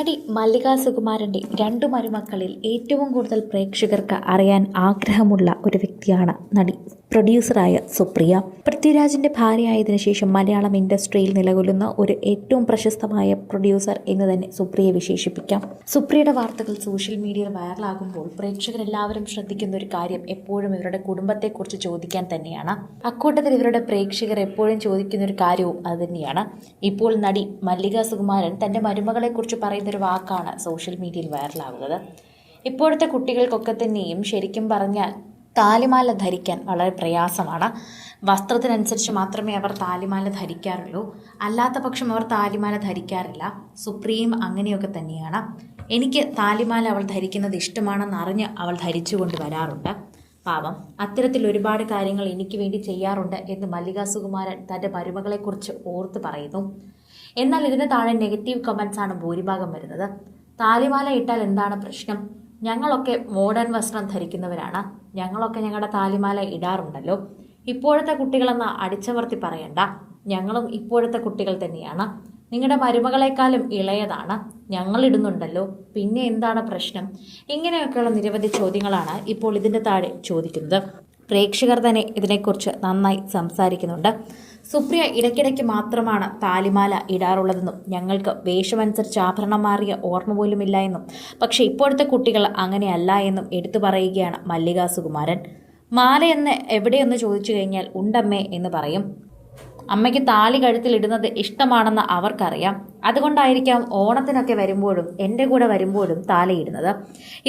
നടി മല്ലിക സുകുമാരന്റെ രണ്ടു മരുമക്കളിൽ ഏറ്റവും കൂടുതൽ പ്രേക്ഷകർക്ക് അറിയാൻ ആഗ്രഹമുള്ള ഒരു വ്യക്തിയാണ് നടി. പ്രൊഡ്യൂസറായ സുപ്രിയ. പൃഥ്വിരാജിന്റെ ഭാര്യയായതിനു ശേഷം മലയാളം ഇൻഡസ്ട്രിയിൽ നിലകൊള്ളുന്ന ഒരു ഏറ്റവും പ്രശസ്തമായ പ്രൊഡ്യൂസർ എന്ന് തന്നെ സുപ്രിയെ വിശേഷിപ്പിക്കാം. സുപ്രിയയുടെ വാർത്തകൾ സോഷ്യൽ മീഡിയയിൽ വൈറലാകുമ്പോൾ പ്രേക്ഷകരെല്ലാവരും ശ്രദ്ധിക്കുന്ന ഒരു കാര്യം എപ്പോഴും ഇവരുടെ കുടുംബത്തെക്കുറിച്ച് ചോദിക്കാൻ തന്നെയാണ്. അക്കൂട്ടത്തിൽ ഇവരുടെ പ്രേക്ഷകർ എപ്പോഴും ചോദിക്കുന്ന ഒരു കാര്യവും അതുതന്നെയാണ് ഇപ്പോൾ നടി മല്ലിക സുകുമാരൻ തന്റെ മരുമകളെക്കുറിച്ച് പറയുന്നൊരു വാക്കാണ് സോഷ്യൽ മീഡിയയിൽ വൈറലാകുന്നത്. ഇപ്പോഴത്തെ കുട്ടികൾക്കൊക്കെ തന്നെയും ശരിക്കും പറഞ്ഞാൽ താലിമാല ധരിക്കാൻ വളരെ പ്രയാസമാണ്. വസ്ത്രത്തിനനുസരിച്ച് മാത്രമേ അവർ താലിമാല ധരിക്കാറുള്ളൂ. അല്ലാത്ത പക്ഷം അവർ താലിമാല ധരിക്കാറില്ല. സുപ്രീം അങ്ങനെയൊക്കെ തന്നെയാണ്. എനിക്ക് താലിമാല അവൾ ധരിക്കുന്നത് ഇഷ്ടമാണെന്ന് അറിഞ്ഞ് അവൾ ധരിച്ചുകൊണ്ട് വരാറുണ്ട്. പാവം. അത്തരത്തിൽ ഒരുപാട് കാര്യങ്ങൾ എനിക്ക് വേണ്ടി ചെയ്യാറുണ്ട് എന്ന് മല്ലിക സുകുമാരൻ തന്റെ മരുമകളെക്കുറിച്ച് ഓർത്ത് പറയുന്നു. എന്നാൽ ഇതിന് താഴെ നെഗറ്റീവ് കമൻസ് ആണ് ഭൂരിഭാഗം വരുന്നത്. താലിമാല ഇട്ടാൽ എന്താണ് പ്രശ്നം? ഞങ്ങളൊക്കെ മോഡേൺ വസ്ത്രം ധരിക്കുന്നവരാണ്. ഞങ്ങളൊക്കെ ഞങ്ങളുടെ താലിമാല ഇടാറുണ്ടല്ലോ. ഇപ്പോഴത്തെ കുട്ടികളെന്ന് അടിച്ചമർത്തി പറയണ്ട. ഞങ്ങളും ഇപ്പോഴത്തെ കുട്ടികൾ തന്നെയാണ്. നിങ്ങളുടെ മരുമകളെക്കാളും ഇളയതാണ്. ഞങ്ങൾ ഇടുന്നുണ്ടല്ലോ. പിന്നെ എന്താണ് പ്രശ്നം? ഇങ്ങനെയൊക്കെയുള്ള നിരവധി ചോദ്യങ്ങളാണ് ഇപ്പോൾ ഇതിന്റെ താഴെ ചോദിക്കുന്നത്. പ്രേക്ഷകർ തന്നെ ഇതിനെക്കുറിച്ച് നന്നായി സംസാരിക്കുന്നുണ്ട്. സുപ്രിയ ഇടയ്ക്കിടയ്ക്ക് മാത്രമാണ് താലിമാല ഇടാറുള്ളതെന്നും ഞങ്ങൾക്ക് വേഷമനുസരിച്ച് ആഭരണം മാറിയ ഓർമ്മ പോലുമില്ല എന്നും പക്ഷേ ഇപ്പോഴത്തെ കുട്ടികൾ അങ്ങനെയല്ല എന്നും എടുത്തു പറയുകയാണ് മല്ലിക സുകുമാരൻ. മാല എന്ന് എവിടെയെന്ന് ചോദിച്ചു കഴിഞ്ഞാൽ ഉണ്ടമ്മേ എന്ന് പറയും. അമ്മയ്ക്ക് താലി കഴുത്തിലിടുന്നത് ഇഷ്ടമാണെന്ന് അവർക്കറിയാം. അതുകൊണ്ടായിരിക്കാം ഓണത്തിനൊക്കെ വരുമ്പോഴും എന്റെ കൂടെ വരുമ്പോഴും താലിയിടുന്നത്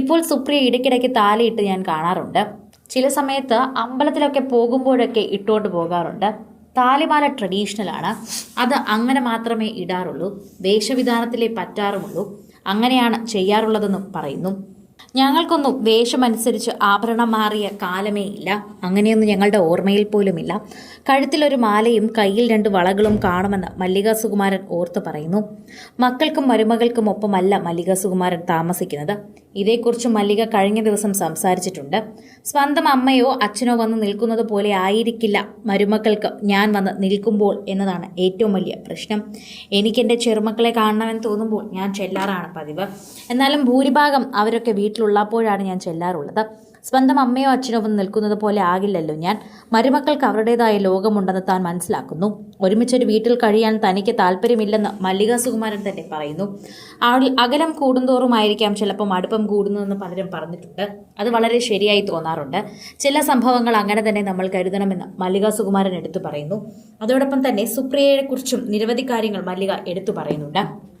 ഇപ്പോൾ സുപ്രിയ ഇടയ്ക്കിടയ്ക്ക് താലിയിട്ട് ഞാൻ കാണാറുണ്ട്. ചില സമയത്ത് അമ്പലത്തിലൊക്കെ പോകുമ്പോഴൊക്കെ ഇട്ടുകൊണ്ട് പോകാറുണ്ട്. താലിമാല ട്രഡീഷണലാണ് അത് അങ്ങനെ മാത്രമേ ഇടാറുള്ളൂ. വേഷവിധാനത്തിലേ പറ്റാറുമുള്ളൂ. അങ്ങനെയാണ് ചെയ്യാറുള്ളതെന്നും പറയുന്നു. ഞങ്ങൾക്കൊന്നും വേഷമനുസരിച്ച് ആഭരണം മാറിയ കാലമേ ഇല്ല. അങ്ങനെയൊന്നും ഞങ്ങളുടെ ഓർമ്മയിൽ പോലുമില്ല. കഴുത്തിലൊരു മാലയും കയ്യിൽ രണ്ട് വളകളും കാണുമെന്ന് മല്ലിക സുകുമാരൻ ഓർത്ത് പറയുന്നു. മക്കൾക്കും മരുമകൾക്കും ഒപ്പമല്ല മല്ലിക സുകുമാരൻ താമസിക്കുന്നത്. ഇതേക്കുറിച്ച് മല്ലിക കഴിഞ്ഞ ദിവസം സംസാരിച്ചിട്ടുണ്ട്. സ്വന്തം അമ്മയോ അച്ഛനോ വന്ന് നിൽക്കുന്നത് പോലെ ആയിരിക്കില്ല മരുമക്കൾക്ക് ഞാൻ വന്ന് നിൽക്കുമ്പോൾ എന്നതാണ് ഏറ്റവും വലിയ പ്രശ്നം. എനിക്കെന്റെ ചെറുമക്കളെ കാണണമെന്ന് തോന്നുമ്പോൾ ഞാൻ ചെല്ലാറാണ് പതിവ്. എന്നാലും ഭൂരിഭാഗം അവരൊക്കെ വീട്ടിലുള്ളപ്പോഴാണ് ഞാൻ ചെല്ലാറുള്ളത്. സ്വന്തം അമ്മയോ അച്ഛനോ വന്ന് നിൽക്കുന്നത് പോലെ ആകില്ലല്ലോ ഞാൻ. മരുമക്കൾക്ക് അവരുടേതായ ലോകമുണ്ടെന്ന് താൻ മനസ്സിലാക്കുന്നു. ഒരുമിച്ചൊരു വീട്ടിൽ കഴിയാൻ തനിക്ക് താല്പര്യമില്ലെന്ന് മല്ലിക സുകുമാരൻ തന്നെ പറയുന്നു. അകലം കൂടുന്തോറുമായിരിക്കാം ചിലപ്പം അടുപ്പം കൂടുന്നതെന്ന് പലരും പറഞ്ഞിട്ടുണ്ട്. അത് വളരെ ശരിയായി തോന്നാറുണ്ട്. ചില സംഭവങ്ങൾ അങ്ങനെ തന്നെ നമ്മൾ കരുതണമെന്ന് മല്ലിക സുകുമാരൻ എടുത്തു പറയുന്നു. അതോടൊപ്പം തന്നെ സുപ്രിയയെക്കുറിച്ചും നിരവധി കാര്യങ്ങൾ മല്ലിക എടുത്തു പറയുന്നുണ്ട്.